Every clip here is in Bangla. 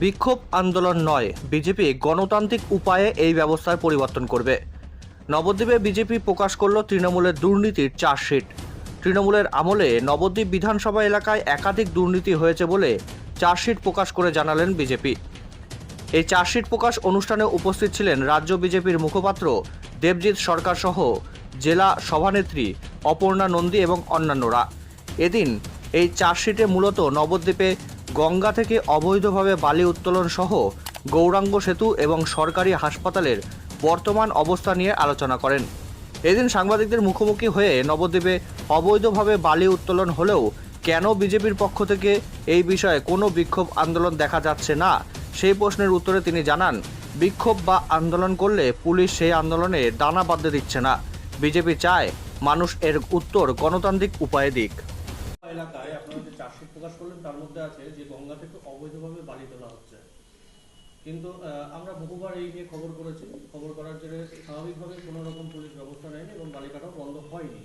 বিক্ষোভ আন্দোলন নয়। বিজেপি গণতান্ত্রিক উপায়ে এই ব্যবস্থার পরিবর্তন করবে। নবদ্বীপে বিজেপি প্রকাশ করল তৃণমূলের দুর্নীতির চার্জশিট। তৃণমূলের আমলে নবদ্বীপ বিধানসভা এলাকায় একাধিক দুর্নীতি হয়েছে বলে চার্জশিট প্রকাশ করে জানালেন বিজেপি। এই চার্জশিট প্রকাশ অনুষ্ঠানে উপস্থিত ছিলেন রাজ্য বিজেপির মুখপাত্র দেবজিৎ সরকার সহ জেলা সভানেত্রী অপর্ণা নন্দী এবং অন্যান্যরা। এদিন এই চার্জশিটে মূলত নবদ্বীপে গঙ্গা থেকে অবৈধভাবে বালি উত্তোলন সহ গৌরাঙ্গ সেতু এবং সরকারি হাসপাতালের বর্তমান অবস্থা নিয়ে আলোচনা করেন। এদিন সাংবাদিকদের মুখোমুখি হয়ে নবদ্বীপে অবৈধভাবে বালি উত্তোলন হলেও কেন বিজেপির পক্ষ থেকে এই বিষয়ে কোনো বিক্ষোভ আন্দোলন দেখা যাচ্ছে না, সেই প্রশ্নের উত্তরে তিনি জানান, বিক্ষোভ বা আন্দোলন করলে পুলিশ সেই আন্দোলনে দানা বাঁধতে দিচ্ছে না। বিজেপি চায় মানুষ এর উত্তর গণতান্ত্রিক উপায়ে দিক। এলাকায় আপনারা যে চার্জশিট প্রকাশ করলেন, তার মধ্যে আছে যে গঙ্গা থেকে অবৈধভাবে বালি তোলা হচ্ছে। কিন্তু আমরা বহুবার এই নিয়ে খবর করেছি। খবর করার জন্য স্বাভাবিকভাবে কোনো রকম পুলিশ ব্যবস্থা নেয়নি এবং বালি কাটাও বন্ধ হয়নি।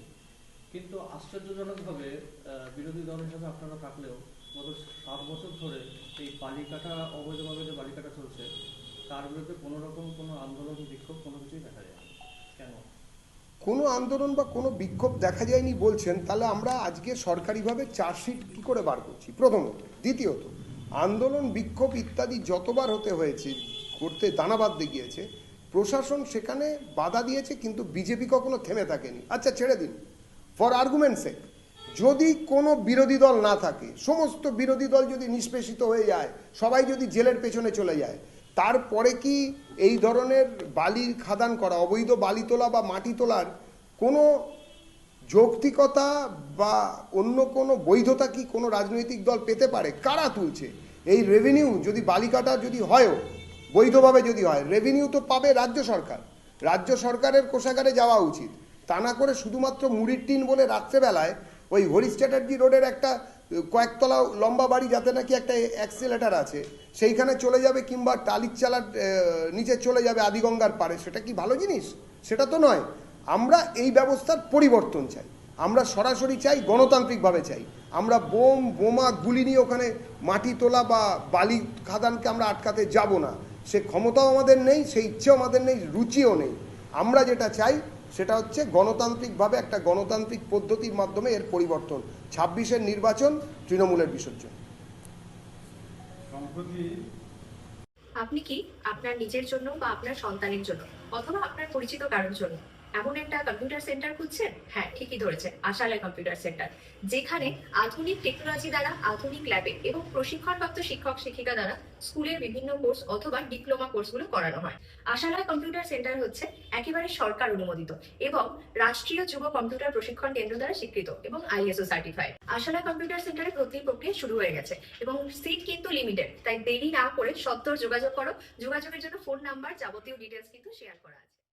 কিন্তু আশ্চর্যজনকভাবে বিরোধী দল হিসেবে আপনারা থাকলেও গত সাত বছর ধরে এই বালি কাটা অবৈধভাবে যে বালি কাটা চলছে, তার বিরুদ্ধে কোনো রকম কোনো আন্দোলন, বিক্ষোভ কোনো কিছুই দেখা যায়। কেন? কোনো আন্দোলন বা কোনো বিক্ষোভ দেখা যায়নি বলছেন, তাহলে আমরা আজকে সরকারিভাবে চার্জশিট কী করে বার করছি? প্রথমত দ্বিতীয়ত, আন্দোলন, বিক্ষোভ ইত্যাদি যতবার হতে হয়েছে, করতে দানা বাঁধতে গিয়েছে, প্রশাসন সেখানে বাধা দিয়েছে, কিন্তু বিজেপি কখনো থেমে থাকেনি। আচ্ছা ছেড়ে দিন। ফর আর্গুমেন্ট সেক যদি কোনো বিরোধী দল না থাকে, সমস্ত বিরোধী দল যদি নিষ্পেষিত হয়ে যায়, সবাই যদি জেলের পেছনে চলে যায় তারপরে কি এই ধরনের বালির খাদান করা, অবৈধ বালি তোলা বা মাটি তোলার কোনো যৌক্তিকতা বা অন্য কোনো বৈধতা কি কোনো রাজনৈতিক দল পেতে পারে? কারা তুলছে? এই রেভিনিউ যদি বালিকাটা যদি হয়ও, বৈধভাবে যদি হয় রেভিনিউ তো পাবে রাজ্য সরকার। রাজ্য সরকারের কোষাগারে যাওয়া উচিত। তা না করে শুধুমাত্র মুড়ির টিন বলে রাত্রেবেলায় ওই হরিশ চ্যাটার্জি রোডের একটা কয়েকতলা লম্বা বাড়ি যাতে নাকি একটা অ্যাক্সিলেটার আছে, সেইখানে চলে যাবে কিংবা টালির চালার নিচে চলে যাবে আদিগঙ্গার পারে সেটা কি ভালো জিনিস? সেটা তো নয়। আমরা এই ব্যবস্থার পরিবর্তন চাই। আমরা সরাসরি চাই, গণতান্ত্রিকভাবে চাই। আমরা বোম, বোমা, গুলি নিয়ে ওখানে মাটি তোলা বা বালি খাদানকে আমরা আটকাতে যাব না। সে ক্ষমতাও আমাদের নেই সেই ইচ্ছেও আমাদের নেই, রুচিও নেই। আমরা যেটা চাই সেটা হচ্ছে গণতান্ত্রিকভাবে একটা গণতান্ত্রিক পদ্ধতির মাধ্যমে এর পরিবর্তন। ছাব্বিশের নির্বাচন তৃণমূলের বিসর্জন। আপনি কি আপনার নিজের জন্য বা আপনার সন্তানের জন্য অথবা আপনার পরিচিত কারোর জন্য এমন একটা কম্পিউটার সেন্টার খুঁজছেন হ্যাঁ ঠিকই ধরেছেন, আশালয় কম্পিউটার সেন্টার যেখানে আধুনিক টেকনোলজি দ্বারা, আধুনিক ল্যাবে এবং প্রশিক্ষণপ্রাপ্ত শিক্ষক, শিক্ষিকা দ্বারা স্কুলের বিভিন্ন কোর্স অথবা ডিপ্লোমা কোর্সগুলো করানো হয়। আশালয় কম্পিউটার সেন্টার হচ্ছে একেবারে সরকার অনুমোদিত এবং রাষ্ট্রীয় যুব কম্পিউটার প্রশিক্ষণ কেন্দ্র দ্বারা স্বীকৃত এবং আইএসও সার্টিফাইড আশালয় কম্পিউটার সেন্টারে ভর্তি প্রক্রিয়া শুরু হয়ে গেছে এবং সিট কিন্তু লিমিটেড তাই দেরি না করে সত্তর যোগাযোগ করো। যোগাযোগের জন্য ফোন নাম্বার যাবতীয় ডিটেলস কিন্তু শেয়ার করা আছে।